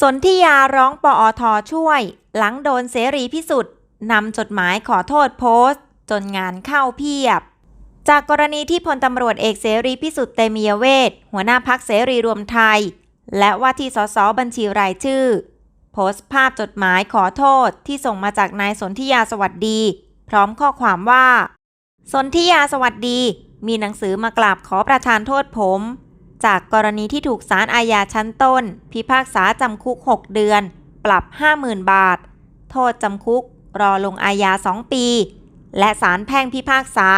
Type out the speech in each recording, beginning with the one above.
สนธิยาร้องปอทช่วย หลังโดนเสรีพิสุทธิ์นำจดหมายขอโทษโพสต์ จนงานเข้าเพียบ จากกรณีที่พลตำรวจเอกเสรีพิสุทธิ์เตมียเวทหัวหน้าพักเสรีรวมไทย และว่าที่สสบัญชีรายชื่อ โพสต์ภาพจดหมายขอโทษที่ส่งมาจากนายสนธิยาสวัสดี พร้อมข้อความว่า สนธิยาสวัสดี มีหนังสือมากราบขอประทานโทษผม จากกรณีที่ถูกศาลอาญาชั้นต้น พิพากษาจำคุก 6 เดือน ปรับ 50,000 บาท โทษจำคุก รอลงอาญา 2 ปี และศาลแพ่งพิพากษา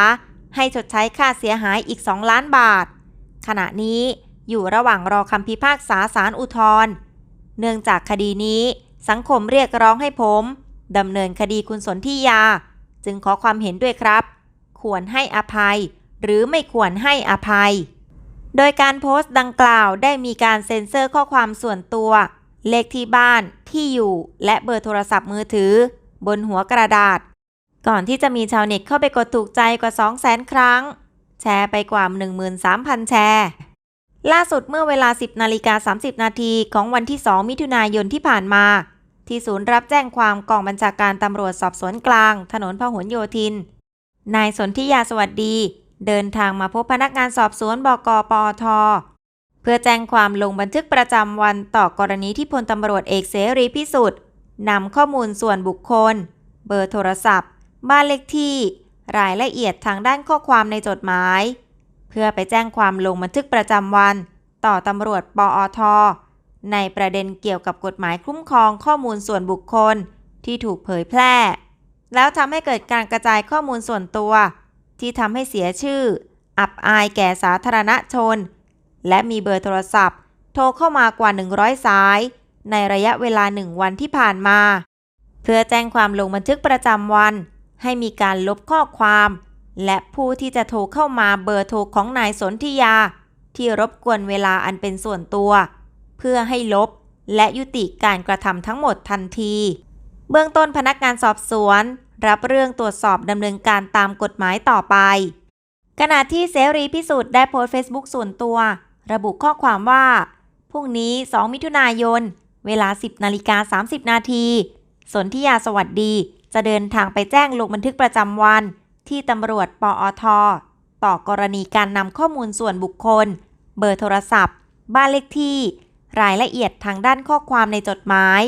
ให้ชดใช้ค่าเสียหายอีก 2 ล้านบาท ขณะนี้อยู่ระหว่างรอคำพิพากษาศาลอุทธรณ์เนื่องจากคดีนี้สังคมเรียกร้องให้ผมดำเนินคดีคุณสนธิยา จึงขอความเห็นด้วยครับ ควรให้อภัย หรือไม่ควรให้อภัย โดยการโพสต์ดังกล่าวได้มีการเซ็นเซอร์ข้อความส่วนตัว เลขที่บ้านที่อยู่ และเบอร์โทรศัพท์มือถือ บนหัวกระดาษ ก่อนที่จะมีชาวเน็ตเข้าไปกดถูกใจกว่า 200,000 ครั้ง แชร์ไปกว่า 13,000 แชร์ ล่าสุดเมื่อเวลา 10นาฬิกา30 นาทีของวันที่ 2 มิถุนายนที่ผ่านมา ที่ศูนย์รับแจ้งความกองบัญชาการตำรวจสอบสวนกลาง ถนนพหลโยธิน นายสนธิยาสวัสดี เดินทางมาพบพนักงานสอบสวนบกปอท เพื่อแจ้งความลงบันทึกประจำวันต่อกรณีที่พลตำรวจเอกเสรีพิสุทธิ์นำข้อมูลส่วนบุคคล เบอร์โทรศัพท์ บ้านเลขที่ รายละเอียดทางด้านข้อความในจดหมาย เพื่อไปแจ้งความลงบันทึกประจำวัน ต่อตำรวจปอท ในประเด็นเกี่ยวกับกฎหมายคุ้มครองข้อมูลส่วนบุคคลที่ถูกเผยแพร่ แล้วทำให้เกิดการกระจายข้อมูลส่วนตัว ที่ทำให้เสียชื่อ อับอายแก่สาธารณชน และมีเบอร์โทรศัพท์ โทรเข้ามากว่า 100 สาย ในระยะเวลาหนึ่งวันที่ผ่านมา เพื่อแจ้งความลงบันทึกประจำวัน ให้มีการลบข้อความ และผู้ที่จะโทรเข้ามาเบอร์โทรของนายสนธิยา ที่รบกวนเวลาอันเป็นส่วนตัว เพื่อให้ลบและยุติการกระทำทั้งหมดทันที เบื้องต้นพนักงานสอบสวน รับเรื่องตรวจสอบดำเนินการตามกฎหมายต่อไป ขณะที่เสรีพิสุทธิ์ได้โพสต์เฟซบุ๊กส่วนตัว ระบุข้อความว่า พรุ่งนี้ 2 มิถุนายน เวลา 10นาฬิกา30 นาทีสนธิยาสวัสดี จะเดินทางไปแจ้งลงบันทึกประจำวัน ที่ตำรวจปอท ต่อกรณีการนำข้อมูลส่วนบุคคล เบอร์โทรศัพท์ บ้านเลขที่ รายละเอียดทางด้านข้อความในจดหมาย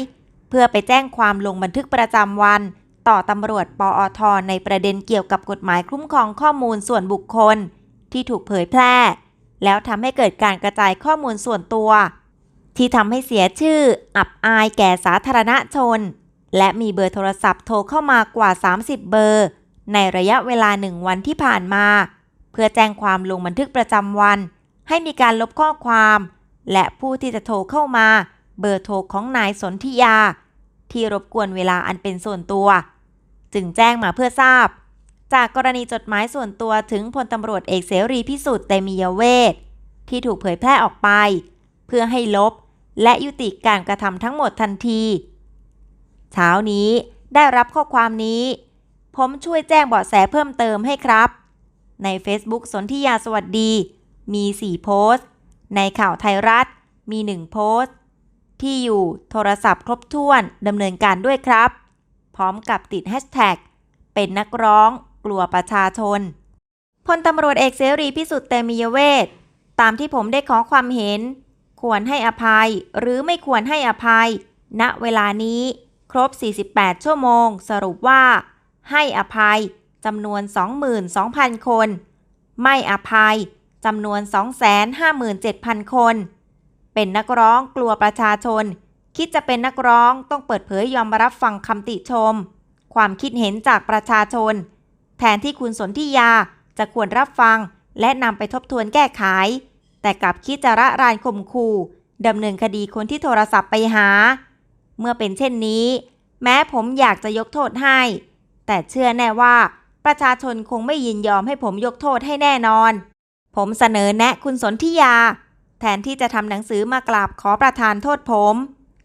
เพื่อไปแจ้งความลงบันทึกประจำวัน ต่อตำรวจปอทในประเด็นเกี่ยวกับกฎหมายคุ้มครองข้อมูลส่วนบุคคล ที่ถูกเผยแพร่ แล้วทำให้เกิดการกระจายข้อมูลส่วนตัว ที่ทำให้เสียชื่อ อับอายแก่สาธารณชน และมีเบอร์โทรศัพท์โทรเข้ามากว่า 30 เบอร์ ในระยะเวลาหนึ่งวันที่ผ่านมา เพื่อแจ้งความลงบันทึกประจำวัน ให้มีการลบข้อความ และผู้ที่จะโทรเข้ามา เบอร์โทรของนายสนธิยา ที่รบกวนเวลาอันเป็นส่วนตัว จึงแจ้งมาเพื่อทราบ จากกรณีจดหมายส่วนตัวถึงพลตำรวจเอกเสรีพิสุทธิ์เตมียเวทที่ถูกเผยแพร่ออกไป เพื่อให้ลบและยุติการกระทำทั้งหมดทันที เช้านี้ได้รับข้อความนี้ ผมช่วยแจ้งเบาะแสเพิ่มเติมให้ครับ ใน Facebook สนธิยาสวัสดี มี 4 โพสต์ ในข่าวไทยรัฐ มี 1 โพสต์ ที่อยู่โทรศัพท์ครบถ้วนดำเนินการด้วยครับ พร้อมกับติดแฮชแท็กเป็นนักร้องกลัวประชาชนพลตำรวจเอกเสรีพิสุทธิ์เตมียเวทตามที่ผมได้ขอความเห็น ควรให้อภัยหรือไม่ควรให้อภัย ณเวลานี้ครบ 48 ชั่วโมง สรุปว่า ให้อภัยจำนวน 22,000 คน ไม่อภัยจำนวน 257,000 คน เป็นนักร้องกลัวประชาชน คิดจะเป็นนักร้องต้องเปิดเผยยอมรับฟังคำติชม ความคิดเห็นจากประชาชน แทนที่คุณสนธิยาจะควรรับฟัง และนำไปทบทวนแก้ไข แต่กลับคิดจะระรานข่มขู่ดำเนินคดีคนที่โทรศัพท์ไปหา เมื่อเป็นเช่นนี้ แม้ผมอยากจะยกโทษให้ แต่เชื่อแน่ว่าประชาชนคงไม่ยินยอมให้ผมยกโทษให้แน่นอน ผมเสนอแนะคุณสนธิยา แทนที่จะทำหนังสือมากราบขอประทานโทษผม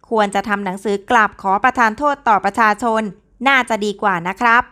ควรจะทำหนังสือกราบขอประทานโทษต่อประชาชน น่าจะดีกว่านะครับ